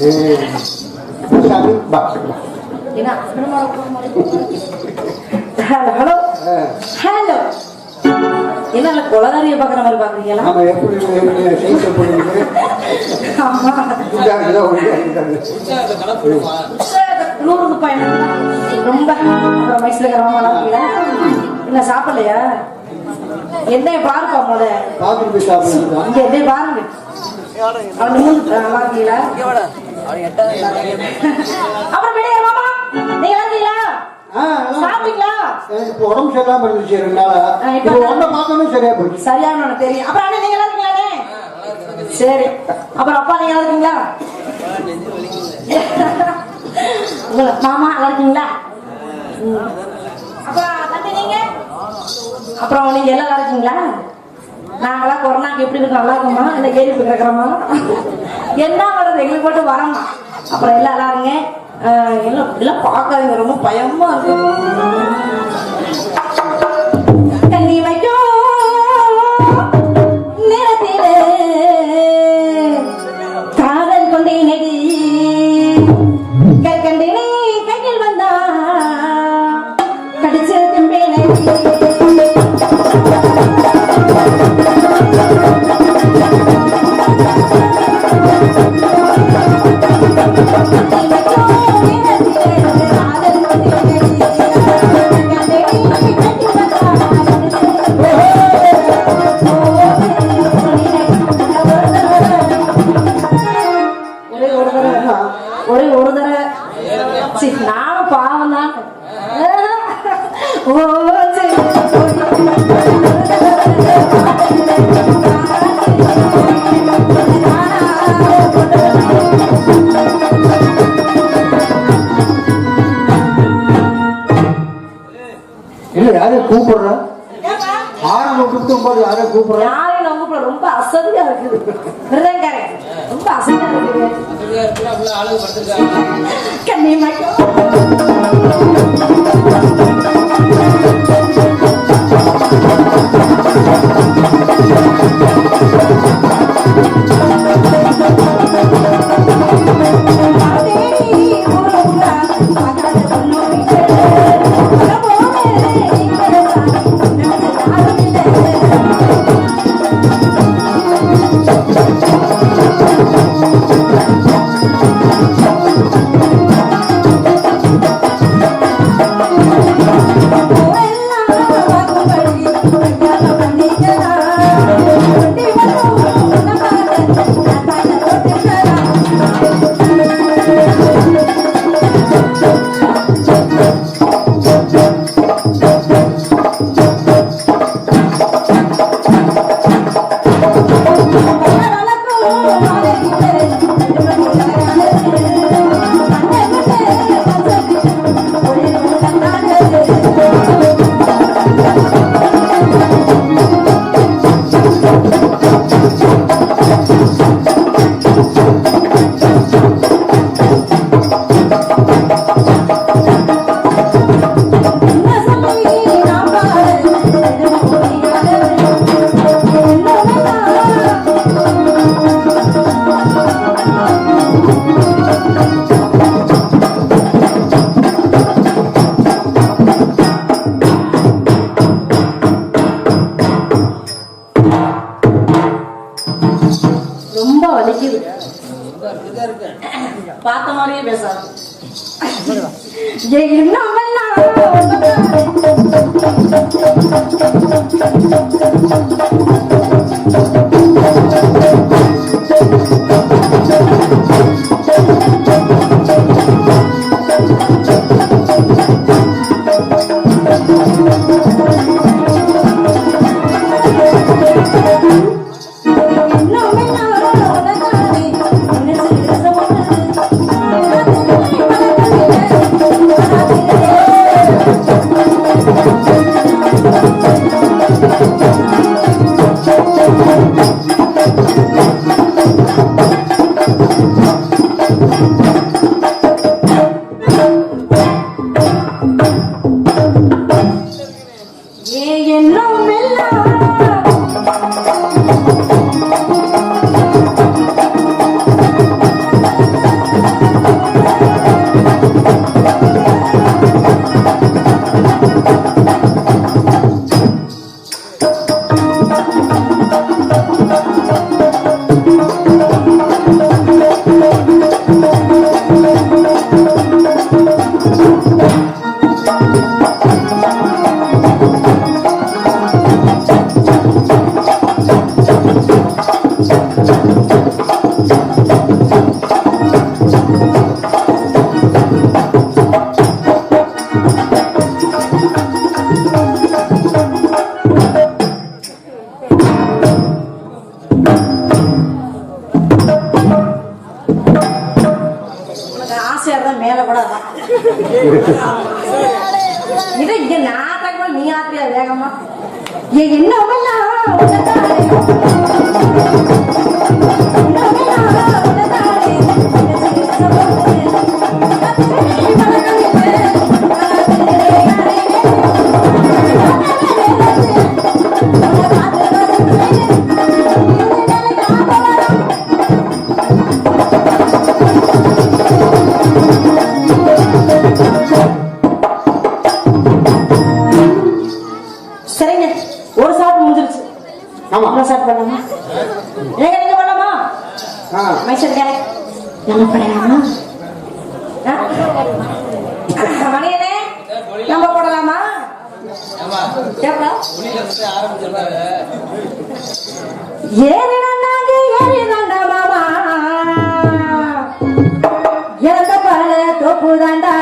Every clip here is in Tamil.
ஹலோ ஹலோ ஹலோ என்ன இல்ல கொலகாரிய பாக்குற மாதிரி பாக்குறீங்களா ஆமா எப்படி செய்த போடுறது ஆமா நூறு பையன் ரொம்ப வயசுல இருக்கிறவங்க என்ன சாப்பிடலையா என்னைய பாருப்பா முத சாப்பிடுறது இங்க என்னைய பாருங்க அவன் நல்லா இருக்கீங்களா அப்புறம் வெளியே மாமா நீங்க இருக்கீங்களா சாப்பிட்டீங்களா? எனக்கு இப்போ உடம்பு சரியில்லாம இருந்துச்சு ரெண்டு நாளா. இப்ப உடம்ப பார்த்தோன்னே சரியா போச்சு. சரியான உனக்கு தெரியும். அப்புறம் அண்ணன் நீங்க நல்லா இருக்கீங்களாண்ணே சரி. அப்புறம் அப்பா நீங்க இருக்கீங்களா? உங்களை மாமா நல்லா இருக்கீங்களா. அப்புறம் நீங்க? அப்புறம் நீங்க எல்லாம் இருக்கீங்களா? நாங்களாம் கொரோனாக்கு எப்படி இருக்கு நல்லா இருக்குமா இல்லை கேள்வி கிடக்கிறோமா என்ன வருது? எங்களுக்கு மட்டும் வரணும் அப்புறம் எல்லாம் எல்லாருங்க எல்லாம் எல்லாம் பார்க்காதீங்க. ரொம்ப பயமா இருக்கு. இல்ல யாரையும் கூப்பிடுற? ஏப்பா? ஆரம்ப கூப்பிடும் போது யாரையும் கூப்பிடுற? யாரையும் நம்ம கூட ரொம்ப அசதியா இருக்குது. விருதங்காரன் ரொம்ப அசதியா இருக்குது. கண்ணி வலிக்குது பார்த்த மாதிரியே பேசாது. என்ன என்னவெல்லாம் ஆமா. சாப்பிட்டு பண்ணலாமா ஏங்க நீங்க பண்ணலாமா மைசூர் கேரட் நம்ம பண்ணலாமா ஆ? மணியனே நம்ம போடலாமா? கேப்பா ஏறினாங்க ஏறினாங்க மாமா. இறந்த பால தோப்பு தாண்டா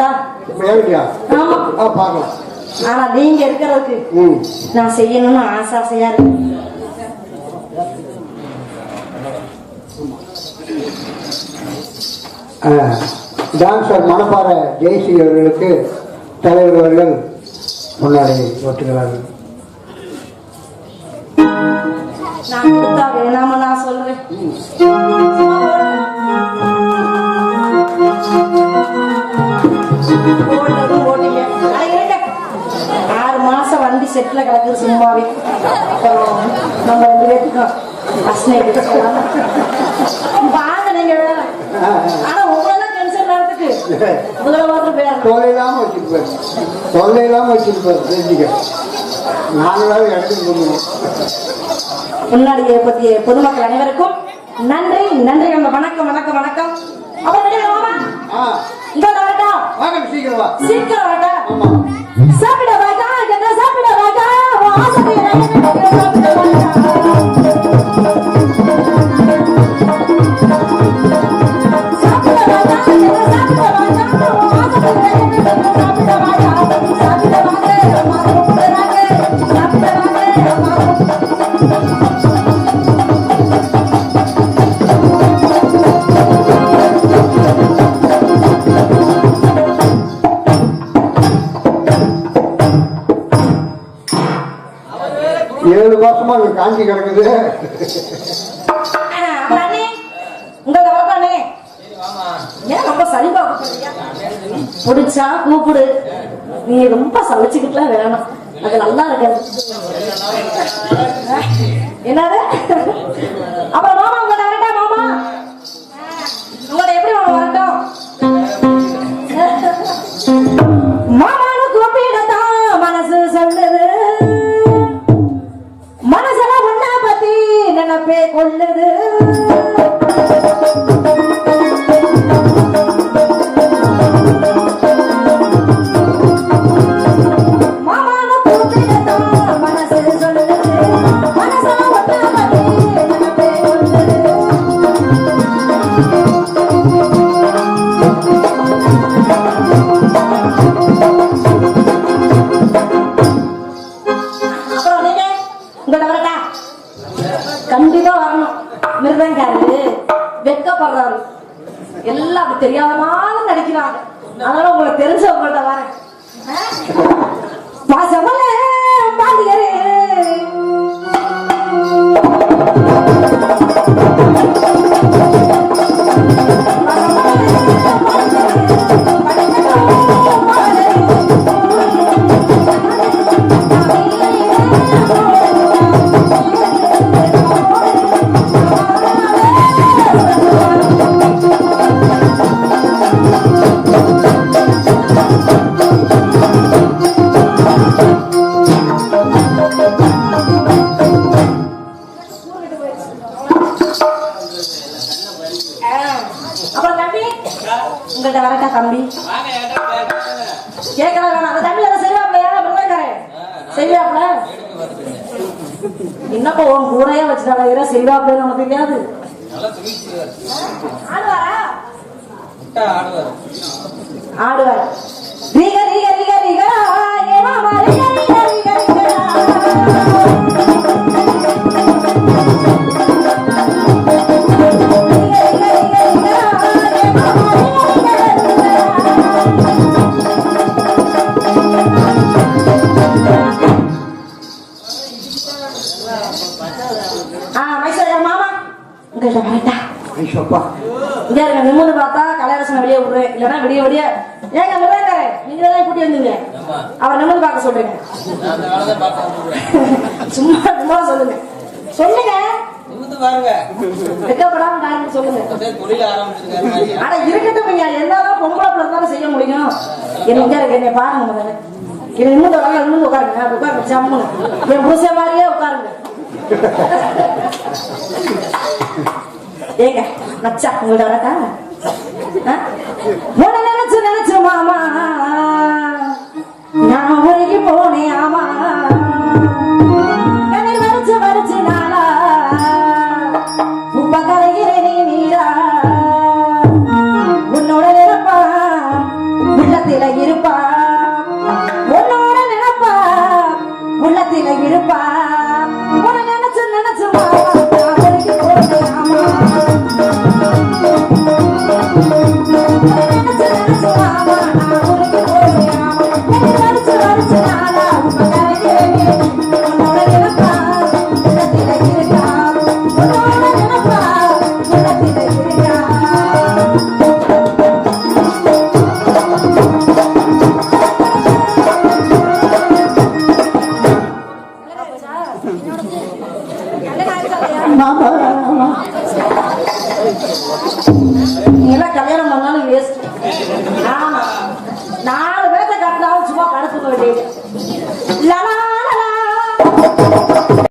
வரட்டா வேலையா ஆமா. பார்க்கலாம். ஆனா நீங்க இருக்கிறதுக்கு நான் செய்யணும்னு ஆசை ஆசையா இருக்கு. டான்சர் மணப்பாறை ஜெயஸ்ரீ அவர்களுக்கு தலைவர் அவர்கள் முன்னாடி ஒட்டுகிறார்கள் நான் வேணாம நான் சொல்றேன். போட்டீங்க. ஆறு மாசம் வண்டி செட்ல கிடக்குது சும்மாவே அப்புறம் நம்ம ரெண்டு பேத்துக்கும் வாங்க நீங்க வேற ஆனா உங்களெல்லாம் டென்ஷன் நேரத்துக்கு உங்களை பேர் தொல்லை இல்லாமல் வச்சிருப்பார் தொல்லை இல்லாமல் வச்சிருப்பார் தெரிஞ்சுக்க நாங்களாவது இடத்துக்கு போகணும் முன்னாடியை பற்றிய பொதுமக்கள் அனைவருக்கும் நன்றி நன்றி வணக்கம் வணக்கம் வணக்கம் அப்புறம் ஆ வாங்க சீக்கிரம். வா சீக்கிரம் ஆமா. சாப்பிட வாடா என்ன சாப்பிட வாடா. ஏழு மாசமா அங்க காஞ்சி கிடக்குது. அப்புறம் ஏன் ரொம்ப பிடிச்சா கூப்பிடு. நீ ரொம்ப சமைச்சுக்கிட்டுலாம் வேணும். அது நல்லா இருக்காது. என்னது? அப்புறம் மாமா உங்கள்ட்ட வரட்டா மாமா? உங்களை எப்படி மாமா வரட்டும்? மாமான்னு கூப்பிடத்தான் மனசு சொல்லுது. நினைப்பே தெரியாத மாதிரி நடிக்கிறாங்க. அதனால உங்களுக்கு தெரிஞ்சவங்கள்ட்ட வரேன். உங்கள்ட்ட வரட்டா தம்பி. கேட்கலாம் வேணாம். அந்த தம்பி அதை செய்வாப்ல யாரா பிரதக்காரன் செய்வாப்ல என்னப்பா உன் கூடையே வச்சுட்டாங்க செய்வாப்லன்னு உனக்கு தெரியாது? ஆடுவாரா? ஆடுவார். ரீக ரீக ரீக ரீக. ஏ மாமா ஐஷப்பா இங்க நிம்மதி பார்த்தா கலையரசனை வெளியே விடுறேன். இல்லைன்னா விடிய விடிய ஏங்க மிருதங்காரே நீங்க தான் கூட்டி வந்தீங்க. அவர் நிம்மதி பார்க்க சொல்றீங்க. சும்மா சும்மா சொல்லுங்க. சொல்லுங்க. சொல்லுங்க. செய்ய என்ன இருக்கு இன்னும் உட்காருங்க அப்படி உட்காருங்க ஜம்முன்னு என் புருஷன் மாதிரியே உட்காருங்க ஏங்க மச்சா உங்கள்ட்ட வரட்டா ஆ? உன்னை நினைச்சு நினைச்சு மாமா. நான் உருகி போனேன் ஆமா.